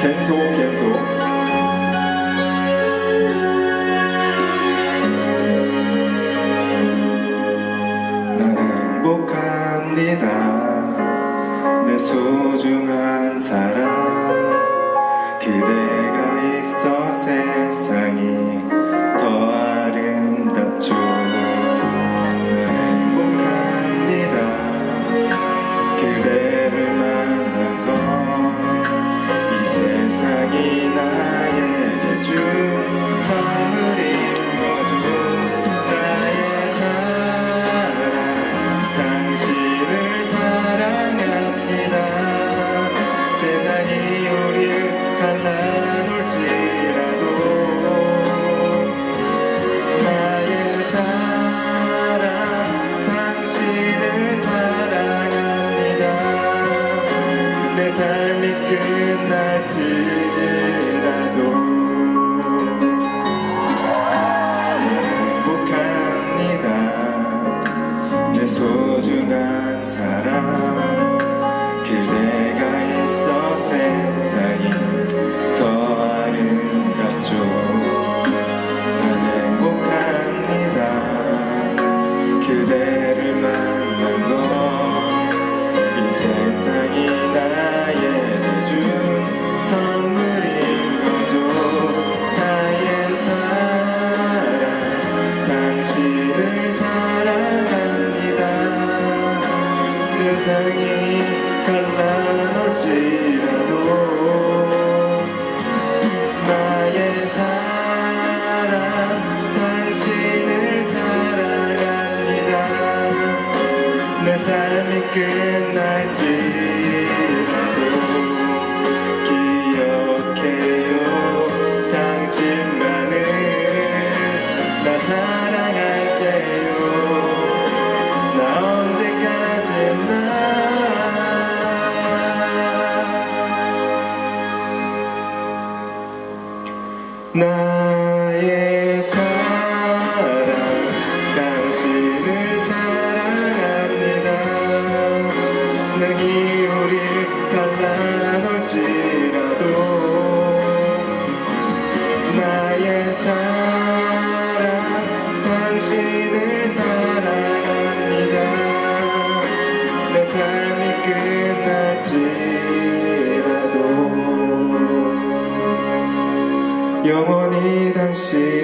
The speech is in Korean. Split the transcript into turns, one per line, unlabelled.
겐소 겐소. 소중한 사람 그대 소중한 사랑. 삶이 끝날지라도 기억해요. 당신만을 사랑할게요. 나 언제까지나 나 당신을 사랑합니다. 내 삶이 끝날지라도 영원히 당신